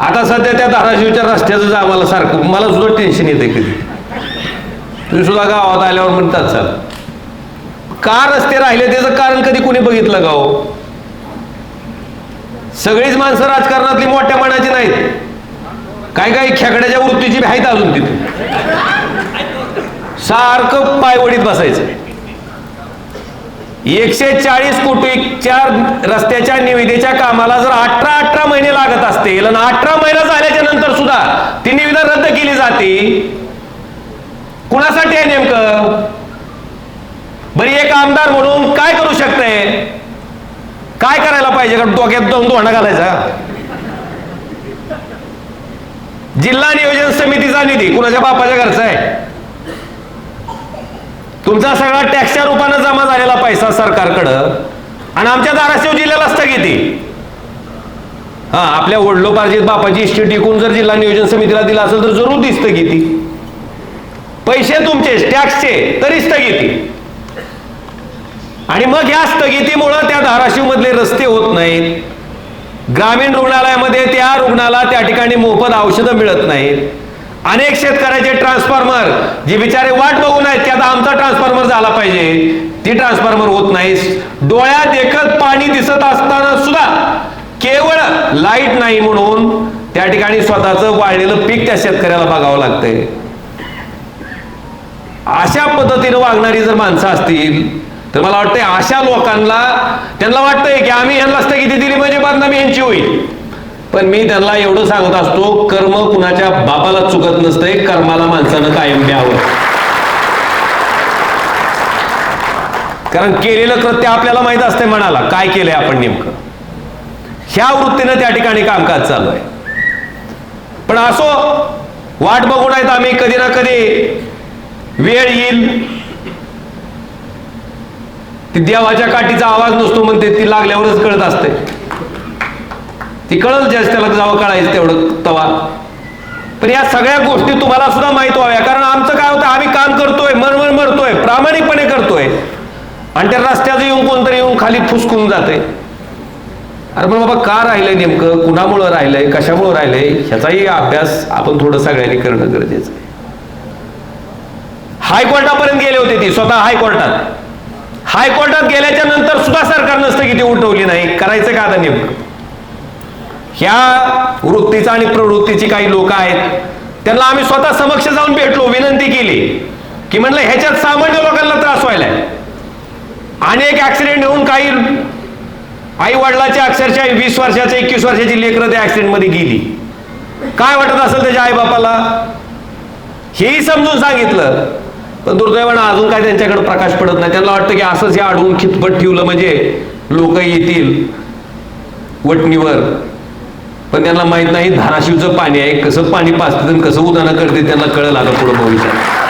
आता सध्या त्या धाराशिवच्या रस्त्याचं आम्हाला सारखं मला सुद्धा टेन्शन येते कधी. तुम्ही सुद्धा गावात आल्यावर म्हणतात चाल. का रस्ते राहिले त्याचं कारण कधी कोणी बघितलं गाव हो? सगळीच माणसं राजकारणातली मोठ्या मनाची नाहीत. काय काही खेकड्याच्या वृत्तीची आहेत अजून तिथे. सारखं पायवडीत बसायचं. एकशे चाळीस कोटीच्या रस्त्याच्या निविदेच्या कामाला जर अठरा अठरा महिने लागत असतील आणि अठरा महिना झाल्याच्यानंतर सुद्धा ती निविदा रद्द केली जाते कुणासाठी आहे नेमकं? बरी एक आमदार म्हणून काय करू शकते? काय करायला पाहिजे? का डोक्यात दोन धोंडा घालायचा जिल्हा नियोजन समितीचा निधी कुणाच्या बापाच्या घरचा आहे? तुमचा सगळा टॅक्सच्या रूपानं पैसा सरकारकडं आणि आमच्या धाराशिव जिल्ह्याला स्थगिती हा आपल्या वडलोपार्जित बापाची इष्टी टिकून जर जिल्हा नियोजन समितीला दिला असेल तर जरूर ती. स्थगिती पैसे तुमचे टॅक्सचे तरी स्थगिती आणि मग या स्थगितीमुळं त्या धाराशिव मधले रस्ते होत नाहीत. ग्रामीण रुग्णालयामध्ये त्या रुग्णाला त्या ठिकाणी मोफत औषधं मिळत नाहीत. अनेक शेतकऱ्याचे ट्रान्सफॉर्मर जे बिचारे वाट बघून आहेत की आता आमचा ट्रान्सफॉर्मर झाला पाहिजे. ती ट्रान्सफॉर्मर होत नाही डोळ्यात एकच पाणी दिसत असताना सुद्धा केवळ लाइट नाही म्हणून त्या ठिकाणी स्वतःचं वाळलेलं पीक त्या शेतकऱ्याला बघावं लागतंय. अशा पद्धतीने वागणारी जर माणसं असतील तर मला वाटतंय अशा लोकांना त्यांना वाटतंय की आम्ही ह्यांना किती दिली म्हणजे बदनामी यांची होईल. पण मी त्यांना एवढं सांगत असतो कर्म कुणाच्या बापाला चुकत नसतंय कर्माला माणसानं कायम द्यावं. कारण केलेलं कृत्य आपल्याला माहीत असतंय म्हणाला काय केलंय आपण नेमकं? ह्या वृत्तीनं त्या ठिकाणी कामकाज चालू आहे. पण असो वाट बघून आहेत आम्ही कधी ना कधी वेळ येईल. ती देवाच्या काठीचा आवाज नसतो म्हणते ती लागल्यावरच कळत असते ती कळल जास्त त्याला जावं कळायचं तेवढं तवा. पण या सगळ्या गोष्टी तुम्हाला सुद्धा माहीत व्हाव्या. कारण आमचं काय होतं आम्ही काम करतोय मरमर मरतोय प्रामाणिकपणे करतोय. आणि त्या रस्त्याचं येऊन कोणतरी येऊन खाली फुसकून जाते अरे पण बाबा का राहिलंय नेमकं? कुणामुळं राहिलंय? कशामुळं राहिलंय? ह्याचाही अभ्यास आपण थोडं सगळ्यांनी करणं गरजेचं आहे. हायकोर्टापर्यंत गेले होते ती स्वतः हायकोर्टात. हायकोर्टात गेल्याच्यानंतर सुद्धा सरकारनं स्थगिती उठवली नाही. करायचं का आता नेमकं? ह्या वृत्तीचा आणि प्रवृत्तीची काही लोक आहेत त्यांना आम्ही स्वतः समक्ष जाऊन भेटलो विनंती केली की म्हणलं ह्याच्यात सामान्य लोकांना त्रास व्हायलाय अनेक ऍक्सिडेंट होऊन काही आई वडिलाचे अक्षरशः वीस वर्षाचे एकवीस वर्षाची लेकरं त्या ऍक्सिडेंटमध्ये गेली. काय वाटत असेल त्याच्या आईबापाला? हेही समजून सांगितलं. पण दुर्दैवानं अजून काय त्यांच्याकडे प्रकाश पडत नाही. त्यांना वाटतं की असंच हे अडवून खितपट ठेवलं म्हणजे लोक येतील वटणीवर. पण त्यांना माहीत नाही धाराशिवचं पाणी आहे कसं पाणी पाचतं आणि कसं उदाहरण करते त्यांना कळलं आलं पुढं भविष्यात.